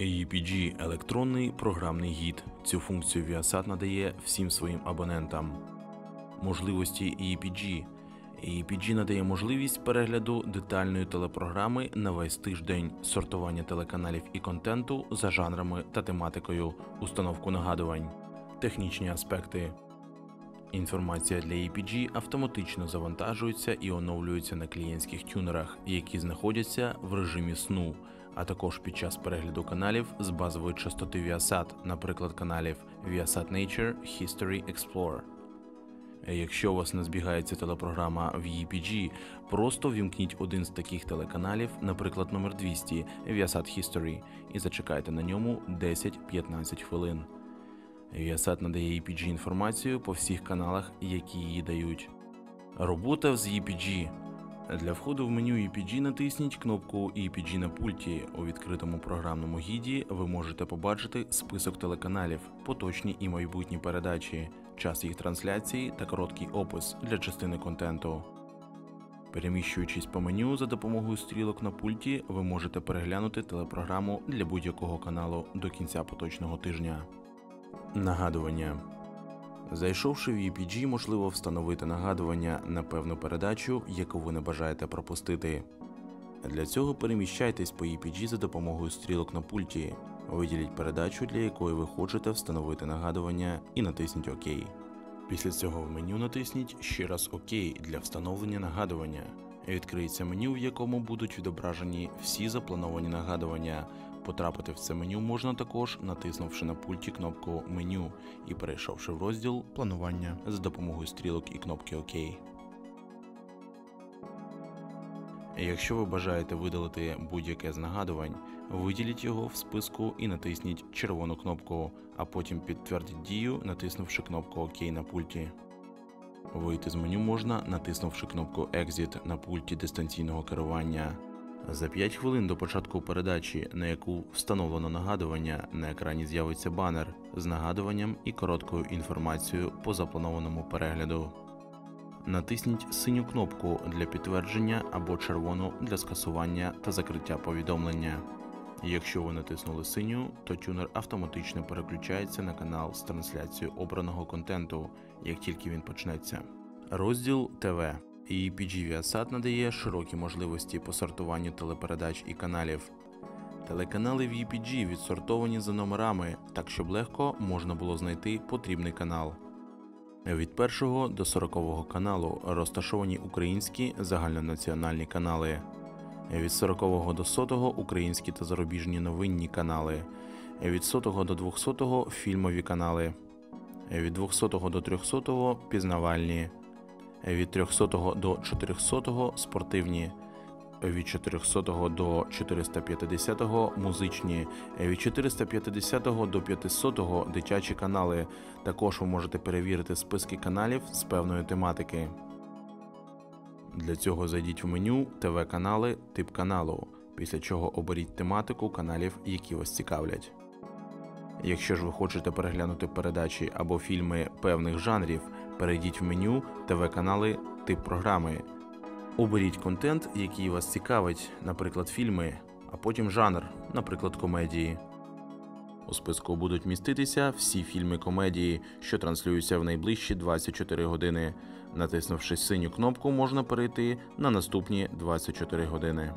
AEPG – електронний програмний гід. Цю функцію Viasat надає всім своїм абонентам. Можливості EEPG EEPG надає можливість перегляду детальної телепрограми на весь тиждень, сортування телеканалів і контенту за жанрами та тематикою, установку нагадувань, технічні аспекти. Інформація для EPG автоматично завантажується і оновлюється на клієнтських тюнерах, які знаходяться в режимі сну, а також під час перегляду каналів з базової частоти Viasat, наприклад, каналів Viasat Nature, History Explorer. Якщо у вас не збігається телепрограма в EPG, просто вімкніть один з таких телеканалів, наприклад, номер 200 Viasat History, і зачекайте на ньому 10-15 хвилин. Viasat надає EPG інформацію по всіх каналах, які її дають. Робота з EPG. Для входу в меню EPG натисніть кнопку EPG на пульті. У відкритому програмному гіді ви можете побачити список телеканалів, поточні і майбутні передачі, час їх трансляції та короткий опис для частини контенту. Переміщуючись по меню за допомогою стрілок на пульті, ви можете переглянути телепрограму для будь-якого каналу до кінця поточного тижня. Нагадування. Зайшовши в EPG, можливо встановити нагадування на певну передачу, яку ви не бажаєте пропустити. Для цього переміщайтесь по EPG за допомогою стрілок на пульті, виділіть передачу, для якої ви хочете встановити нагадування, і натисніть ОК. Після цього в меню натисніть ще раз ОК для встановлення нагадування. Відкриється меню, в якому будуть відображені всі заплановані нагадування. Потрапити в це меню можна також, натиснувши на пульті кнопку Меню і перейшовши в розділ Планування за допомогою стрілок і кнопки ОК. Якщо ви бажаєте видалити будь-яке з нагадувань, виділіть його в списку і натисніть червону кнопку, а потім підтвердіть дію, натиснувши кнопку ОК на пульті. Вийти з меню можна, натиснувши кнопку Exit на пульті дистанційного керування. За 5 хвилин до початку передачі, на яку встановлено нагадування, на екрані з'явиться банер з нагадуванням і короткою інформацією по запланованому перегляду. Натисніть синю кнопку для підтвердження або червону для скасування та закриття повідомлення. Якщо ви натиснули синю, то тюнер автоматично переключається на канал з трансляцією обраного контенту, як тільки він почнеться. Розділ ТВ. EPG Viasat надає широкі можливості по сортуванню телепередач і каналів. Телеканали в EPG відсортовані за номерами, так щоб легко можна було знайти потрібний канал. Від 1 до 40 каналу розташовані українські загальнонаціональні канали. Від 40 до 100 українські та зарубіжні новинні канали. Від 100 до 200 фільмові канали. Від 200 до 300 пізнавальні від 300 до 400 спортивні, від 400 до 450 музичні, від 450 до 500 дитячі канали. Також ви можете перевірити списки каналів з певної тематики. Для цього зайдіть в меню ТВ-канали, тип каналу, після чого оберіть тематику каналів, які вас цікавлять. Якщо ж ви хочете переглянути передачі або фільми певних жанрів, перейдіть в меню ТВ-канали тип програми. Оберіть контент, який вас цікавить, наприклад, фільми, а потім жанр, наприклад, комедії. У списку будуть міститися всі фільми комедії, що транслюються в найближчі 24 години. Натиснувши синю кнопку, можна перейти на наступні 24 години.